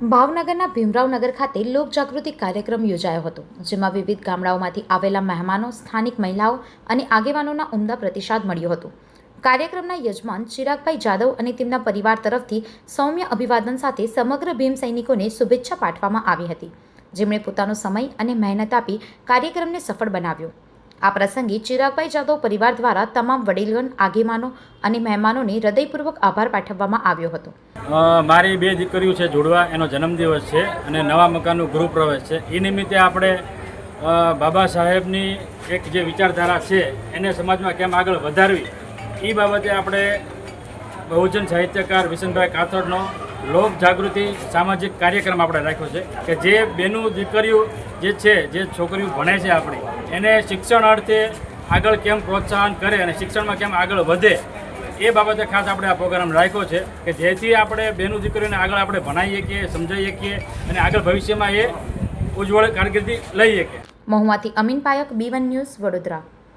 ભાવનગરના ભીમરાવનગર ખાતે લોકજાગૃતિ કાર્યક્રમ યોજાયો હતો, જેમાં વિવિધ ગામડાઓમાંથી આવેલા મહેમાનો, સ્થાનિક મહિલાઓ અને આગેવાનોના ઉમદા પ્રતિસાદ મળ્યો હતો. કાર્યક્રમના યજમાન ચિરાગભાઈ જાદવ અને તેમના પરિવાર તરફથી સૌમ્ય અભિવાદન સાથે સમગ્ર ભીમ સૈનિકોને શુભેચ્છા પાઠવવામાં આવી હતી. જેમણે પોતાનો સમય અને મહેનત આપી કાર્યક્રમને સફળ બનાવ્યો. આ પ્રસંગે ચિરાગભાઈ જાદવ પરિવાર દ્વારા તમામ વડીલગણ આગેવાનો અને મહેમાનોને હૃદયપૂર્વક આભાર પાઠવવામાં આવ્યો હતો. મારી બે દીકરીઓ છે જોડવા, એનો જન્મદિવસ છે અને નવા મકાનનું ગૃહ પ્રવેશ છે. એ નિમિત્તે આપણે બાબા સાહેબની એક જે વિચારધારા છે, એને સમાજમાં કેમ આગળ વધારવી એ બાબતે આપણે બહુજન સાહિત્યકાર વિશનભાઈ કાથડનો લોક જાગૃતિ સામાજિક કાર્યક્રમ આપણે રાખ્યો છે કે જે બેનું દીકરીઓ જે છે, જે છોકરીઓ ભણે છે આપણી એને શિક્ષણ અર્થે આગળ કેમ પ્રોત્સાહન કરે અને શિક્ષણમાં કેમ આગળ વધે, એ બાબતે ખાસ આપણે આ પ્રોગ્રામ રાખ્યો છે કે જેથી આપણે બેનું દીકરીઓને આગળ આપણે ભણાવીએ શકીએ સમજાવી શકીએ અને આગળ ભવિષ્યમાં એ ઉજ્જવળ કારકિર્દી લઈ શકીએ. મહુવાથી Amin Payak, B one news Vadodara.